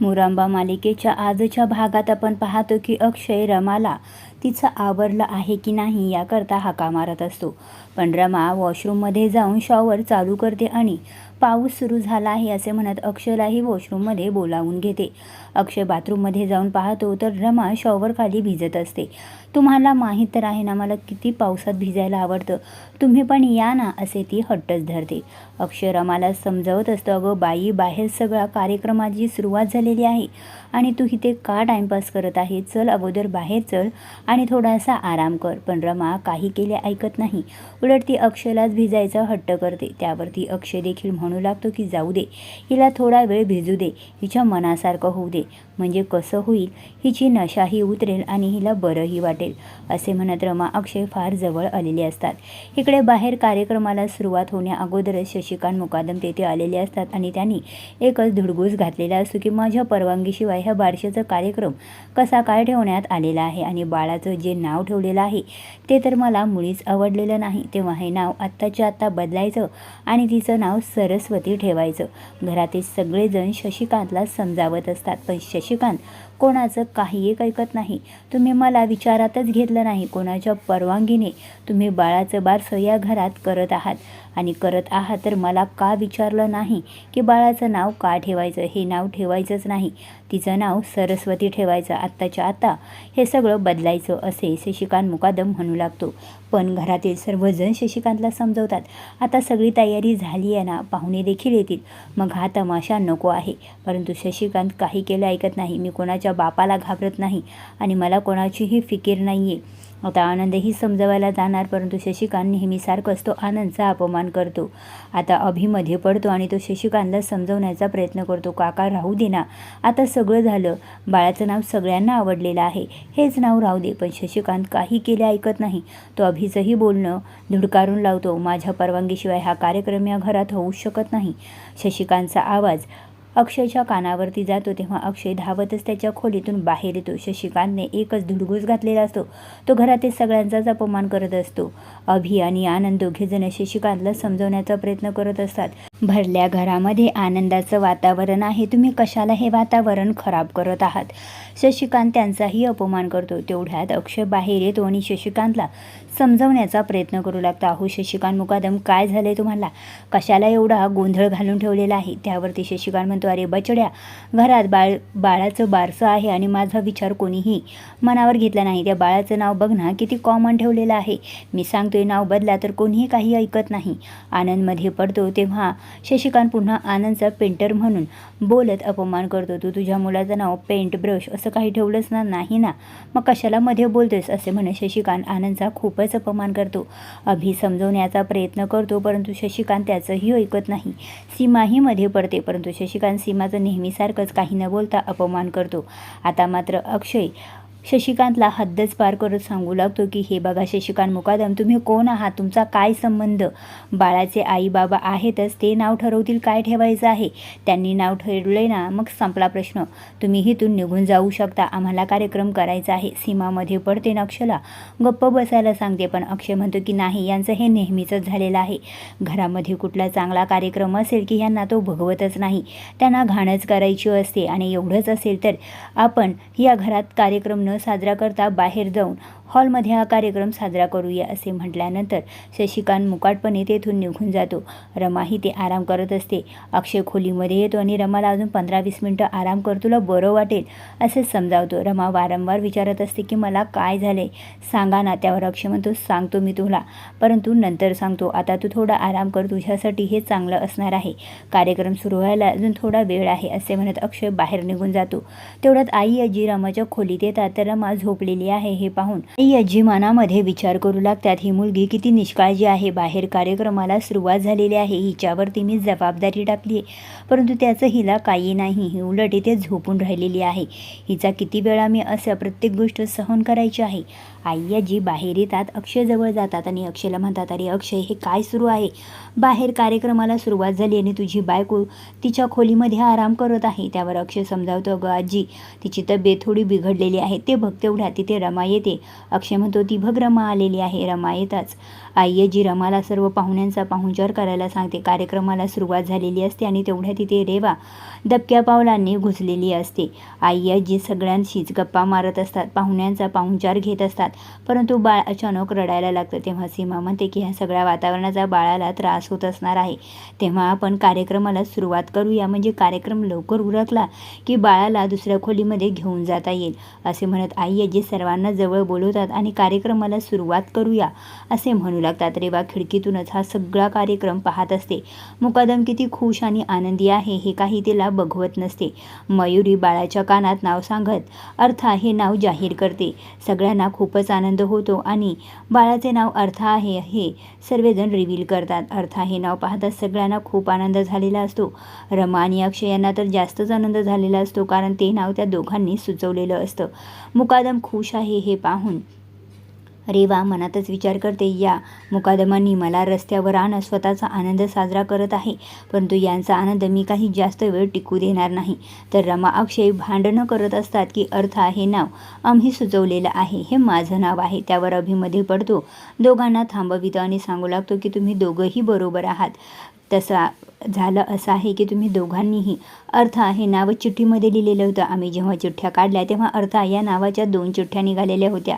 मुरांबा मालिकेच्या आजच्या भागात आपण पाहतो की अक्षय रमाला तिचं आवरलं आहे की नाही याकरता हाका मारत असतो. पण रमा वॉशरूममध्ये जाऊन शॉवर चालू करते आणि पाऊस सुरू झाला आहे असे म्हणत अक्षयलाही वॉशरूममध्ये बोलावून घेते. अक्षय बाथरूममध्ये जाऊन पाहतो तर रमा शॉवर खाली भिजत असते. तुम्हाला माहीत तर आहे ना मला किती पावसात भिजायला आवडतं. तुम्ही पण या ना असे ती हट्टच धरते. अक्षय रमाला समजावत असतं अगं बाई बाहेर सगळा कार्यक्रमाची सुरुवात झालेली आहे. आणि तू इथे का टाईमपास करत आहे? चल अगोदर बाहेर चल आणि थोडासा आराम कर. पण रमा काही केले ऐकत नाही. उलट ती अक्षयलाच भिजायचा हट्ट करते. त्यावरती अक्षय देखील म्हणू लागतो की जाऊ दे. हिला थोडा वेळ भिजू दे. हिच्या मनासारखं होऊ दे. म्हणजे कसं होईल? हिची नशाही उतरेल आणि हिला बरंही वाटेल असे म्हणत रमा अक्षय फार जवळ आलेले असतात. इकडे बाहेर कार्यक्रमाला सुरुवात होण्या अगोदरच शशिकांत मुकादम तेथे आलेले असतात आणि त्यांनी एकच धुडगूस घातलेला असतो की माझ्या परवानगीशिवाय ह्या बारशाचा कार्यक्रम कसा काय ठेवण्यात आलेला आहे आणि बाळाचं जे नाव ठेवलेलं आहे ते तर मला मुळीच आवडलेलं नाही. तेव्हा हे नाव आत्ताच्या आत्ता बदलायचं आणि तिचं नाव सरस्वती ठेवायचं. घरातील सगळेजण शशिकांतला समजावत असतात. पण शशिकांत कोणाचं काही एक ऐकत नाही. तुम्ही मला विचारातच घेतलं नाही. कोणाच्या परवानगीने तुम्ही बाळाचं बारसं या घरात करत आहात. आणि करत आहात तर मला का विचारलं नाही की बाळाचं नाव का ठेवायचं? हे नाव ठेवायचंच नाही. तिचं नाव सरस्वती ठेवायचं. आत्ताच्या आता हे सगळं बदलायचं असे शशिकांत मुकादम म्हणू लागतो. पण घरातील सर्वजण शशिकांतला समजवतात. आता सगळी तयारी झाली आहे ना पाहुणे देखील येतील. मग हा तमाशा नको आहे. परंतु शशिकांत काही केलं ऐकत नाही. मी कोणाच्या बापाला घाबरत नाही आणि मला कोणाचीही फिकीर नाही आहे आता आनंदही समजवायला जाणार परंतु शशिकांत नेहमीसारखंच तो आनंदचा अपमान करतो. आता अभिमध्ये पडतो आणि तो शशिकांतला समजवण्याचा प्रयत्न करतो. काका राहू दे ना. आता सगळं झालं. बाळाचं नाव सगळ्यांना आवडलेलं आहे. हेच नाव राहू दे पण शशिकांत काही केले ऐकत नाही. तो अभिचंही बोलणं धुडकारून लावतो. माझ्या परवानगीशिवाय हा कार्यक्रम या घरात होऊ शकत नाही. शशिकांतचा आवाज अक्षयच्या कानावरती जातो तेव्हा अक्षय धावतच त्याच्या खोलीतून बाहेर येतो. शशिकांतने एकच धुडगूस घातलेला असतो. तो घरातील सगळ्यांचाच अपमान करत असतो. अभि आणि आनंद दोघेजण शशिकांतला समजवण्याचा प्रयत्न करत असतात. भरल्या घरामध्ये आनंदाचं वातावरण आहे. तुम्ही कशाला हे वातावरण खराब करत आहात? शशिकांत त्यांचाही अपमान करतो. तेवढ्यात अक्षय बाहेर येतो आणि शशिकांतला समजवण्याचा प्रयत्न करू लागतो. अहो शशिकांत मुकादम काय झालं आहे तुम्हाला? कशाला एवढा गोंधळ घालून ठेवलेला आहे? त्यावरती शशिकांत म्हणतो अरे बचड्या घरात बाळ बाळाचं बारसं आहे आणि माझा विचार कोणीही मनावर घेतला नाही. त्या बाळाचं नाव बघ ना किती कॉमन ठेवलेलं आहे. मी सांगतोय नाव बदला तर कोणीही काही ऐकत नाही. आनंदमध्ये पडतो तेव्हा शशिकांत पुन्हा आनंदचा पेंटर म्हणून बोलत अपमान करतो. तू तुझ्या मुलाचं नाव पेंट ब्रश असं काही ठेवलंच ना? नाही ना. मग कशाला मध्ये बोलतोयस? असे म्हणे शशिकांत आनंदचा खूपच अपमान करतो. अभि समजवण्याचा प्रयत्न करतो परंतु शशिकांत त्याचंही ऐकत नाही. सीमाही मध्ये पडते परंतु शशिकांत सीमाचं नेहमीसारखंच काही न बोलता अपमान करतो. आता मात्र अक्षय शशिकांतला हद्दच पार करत सांगू लागतो की हे बघा शशिकांत मुकादम तुम्ही कोण आहात? तुमचा काय संबंध? बाळाचे आई बाबा आहेतच ते नाव ठरवतील काय ठेवायचं आहे? त्यांनी नाव ठरवले ना मग संपला प्रश्न. तुम्ही इथून निघून जाऊ शकता आम्हाला कार्यक्रम करायचा आहे. सीमामध्ये पडते ना अक्षला गप्प बसायला सांगते पण अक्षय म्हणतो की नाही यांचं हे नेहमीचंच झालेलं आहे. घरामध्ये कुठला चांगला कार्यक्रम असेल की यांना तो भगवतच नाही. त्यांना घाणच करायची असते आणि एवढंच असेल तर आपण या घरात कार्यक्रम न साजरा करता बाहेर जाऊन. हॉलमध्ये हा कार्यक्रम साजरा करूया असे म्हटल्यानंतर शशिकांत मुकाटपणे तेथून निघून जातो. रमाही ते आराम करत असते. अक्षय खोलीमध्ये येतो आणि रमाला अजून पंधरा वीस मिनटं आराम कर तुला बरं वाटेल असे समजावतो. रमा वारंवार विचारत असते की मला काय झाले सांगा ना त्यावर अक्षय म्हणतो सांगतो मी तुला. परंतु नंतर सांगतो आता तू थोडा आराम कर तुझ्यासाठी हे चांगलं असणार आहे. कार्यक्रम सुरू व्हायला अजून थोडा वेळ आहे असे म्हणत अक्षय बाहेर निघून जातो. तेवढ्यात आई आजी रमाच्या खोलीत येतात. तर रमा झोपलेली आहे हे पाहून आई आजी मनामध्ये विचार करू लागतात ही मुलगी किती निष्काळजी आहे. बाहेर कार्यक्रमाला सुरुवात झालेली आहे. हिच्यावरती मी जबाबदारी टाकली आहे. परंतु त्याचं हिला काही नाही. ही उलट इथे झोपून राहिलेली आहे. हिचा किती वेळा मी असं प्रत्येक गोष्ट सहन करायची आहे. आई आजी बाहेर येतात अक्षयजवळ जातात आणि अक्षयला म्हणतात अरे अक्षय हे काय सुरू आहे? बाहेर कार्यक्रमाला सुरुवात झाली आणि तुझी बायको तिच्या खोलीमध्ये आराम करत आहे. त्यावर अक्षय समजावतो अगं आजी तिची तब्येत थोडी बिघडलेली आहे ते बघ तेवढ्या तिथे रमा येते. अक्षय म्हणतो ती बघ रमा आलेली आहे रमा येताच. आय्याजी रमाला सर्व पाहुण्यांचा पाहुणचार करायला सांगते कार्यक्रमाला सुरुवात झालेली असते आणि तेवढ्या तिथे रेवा दबक्या पावलांनी घुसलेली असते. आय्याजी सगळ्यांशीच गप्पा मारत असतात पाहुण्यांचा पाहुणचार घेत असतात परंतु बाळ अचानक रडायला लागतं. तेव्हा सीमा म्हणते की ह्या सगळ्या वातावरणाचा बाळाला त्रास होत असणार आहे. तेव्हा आपण कार्यक्रमाला सुरुवात करूया. म्हणजे कार्यक्रम लवकर उरकला की बाळाला दुसऱ्या खोलीमध्ये घेऊन जाता येईल असे म्हणत आई आजी सर्वांना जवळ बोलवतात आणि कार्यक्रमाला सुरुवात करूया असे म्हणू लागतात. रेवा खिडकीतूनच हा सगळा कार्यक्रम पाहत असते. मुकादम किती खुश आणि आनंदी आहे हे काही तिला बघवत नसते. मयुरी बाळाच्या कानात नाव सांगत अर्था हे नाव जाहीर करते. सगळ्यांना खूपच आनंद होतो आणि बाळाचे नाव अर्था आहे हे सर्वजण रिव्हील करतात. अर्था हे नाव पाहताच सगळ्यांना खूप आनंद झालेला असतो. रमा आणि अक्षय यांना तर जास्तच आनंद झालेला असतो कारण ते नाव त्या दोघांनी सुचवलेलं असतं. मुकादम खुश आहे हे पाहून रेवा मनातच विचार करते. या मुकादमांनी मला रस्त्यावर आणत स्वतःचा आनंद साजरा करत आहे. परंतु यांचा आनंद मी काही जास्त वेळ टिकू देणार नाही. तर रमा अक्षय भांडणं करत असतात की अर्था हे नाव. आम्ही सुचवलेलं आहे. हे माझं नाव आहे. त्यावर अभिमध्ये पडतो. दोघांना थांबवितो आणि सांगू लागतो की तुम्ही दोघंही बरोबर आहात. तसा झालं असं आहे की तुम्ही दोघांनीही अर्था हे नाव चिठ्ठीमध्ये लिहिलेलं होतं. आम्ही जेव्हा चिठ्ठ्या काढल्या तेव्हा अर्था या नावाच्या दोन चिठ्ठ्या निघालेल्या होत्या.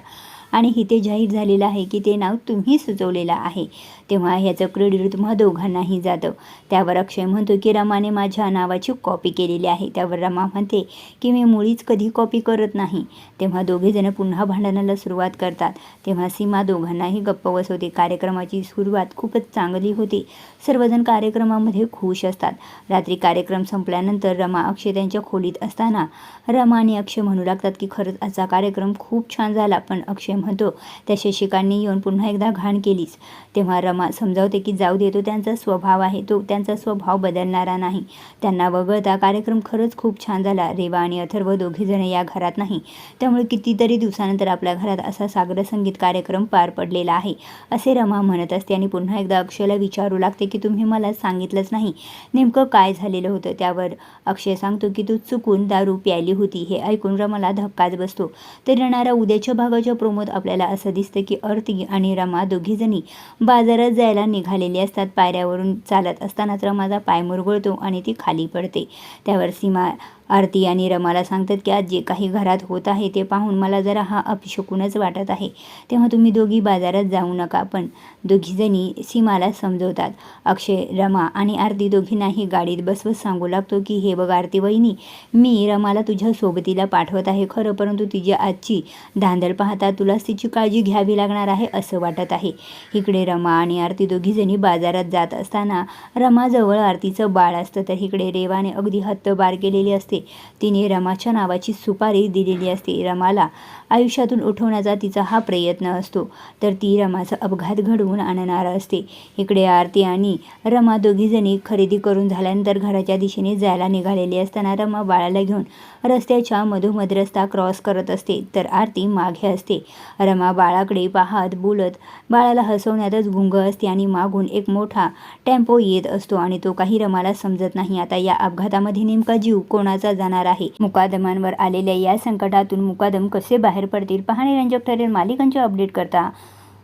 आणि इथे जाहीर झालेलं आहे की ते नाव तुम्ही सुचवलेलं आहे. तेव्हा ह्याचं क्रेडिट तुम्हा दोघांनाही जातं. त्यावर अक्षय म्हणतो की रमाने माझ्या नावाची कॉपी केलेली आहे. त्यावर रमा म्हणते की मी मुळीच कधी कॉपी करत नाही. तेव्हा दोघेजणं पुन्हा भांडणाला सुरुवात करतात. तेव्हा सीमा दोघांनाही गप्प बसवते. कार्यक्रमाची सुरुवात खूपच चांगली होती. सर्वजण कार्यक्रमामध्ये खुश असतात. रात्री कार्यक्रम संपल्यानंतर रमा अक्षय त्यांच्या खोलीत असताना रमा आणि अक्षय म्हणू लागतात की खरंच आजचा कार्यक्रम खूप छान झाला. पण अक्षय म्हणतो त्या शशिकांनी येऊन पुन्हा एकदा घाण केलीच. तेव्हा रमा समजावते की जाऊ दे तो त्यांचा स्वभाव आहे. तो त्यांचा स्वभाव बदलणारा नाही. त्यांना वगळता कार्यक्रम खरंच खूप छान झाला. रेवा आणि अथर्व दोघीजण या घरात नाही. त्यामुळे कितीतरी दिवसानंतर आपल्या घरात असा सागर संगीत कार्यक्रम पार पडलेला आहे. असे रमा म्हणत असते आणि पुन्हा एकदा अक्षयला विचारू लागते की तुम्ही मला सांगितलंच नाही. नेमकं काय झालेलं होतं? त्यावर अक्षय सांगतो की तू चुकून दारू प्यायली होती. हे ऐकून रमाला धक्काच बसतो. तर येणाऱ्या उद्याच्या भागाच्या प्रोमोत आपल्याला असं दिसतं की अर्ती आणि रमा दोघीजणी बाजारात जायला निघालेली असतात. पायऱ्यावरून चालत असतानाच रमाचा पाय मुरगळतो आणि ती खाली पडते. त्यावर सीमा आरती आणि रमाला सांगतात की आज जे काही घरात होत आहे ते पाहून मला जरा हा अपशकूनच वाटत आहे. तेव्हा तुम्ही दोघी बाजारात जाऊ नका पण दोघीजणी सीमाला समजवतात. अक्षय रमा आणि आरती दोघींनाही गाडीत बसवत सांगू लागतो की हे बघ आरती वहिनी मी रमाला तुझ्या सोबतीला पाठवत आहे खरं परंतु तिची आजची धांदल पाहता तुलाच तिची काळजी घ्यावी लागणार आहे असं वाटत आहे. इकडे रमा आणि आरती दोघीजणी बाजारात जात असताना रमाजवळ आरतीचं बाळ असतं. तर इकडे रेवाने अगदी हत्तबार केलेली असते. तिने रमाच्या नावाची सुपारी दिलेली असते. रमाला आयुष्यातून उठवण्याचा तिचा हा प्रयत्न असतो. तर ती रमाचा अपघात घडवून आणणार असते. इकडे आरती आणि रमा दोघीजणी खरेदी करून झाल्यानंतर घराच्या दिशेने जायला निघालेली असताना रमा बाळाला घेऊन रस्त्याच्या मधोमध रस्ता क्रॉस करत असते. तर आरती मागे असते. रमा बाळाकडे पाहत बोलत बाळाला हसवण्यातच गुंग असते आणि मागून एक मोठा टेम्पो येत असतो आणि तो काही रमाला समजत नाही. आता या अपघातामध्ये नेमका जीव कोणाचा जाणार आहे? मुकादमांवर आलेल्या या संकटातून मुकादम कसे बाहेर पडतील. पाहणे रंजक ठरेल. मालिकांचे अपडेट करता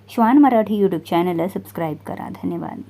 श्वान मराठी यूट्यूब चॅनलला सबस्क्राईब करा. धन्यवाद.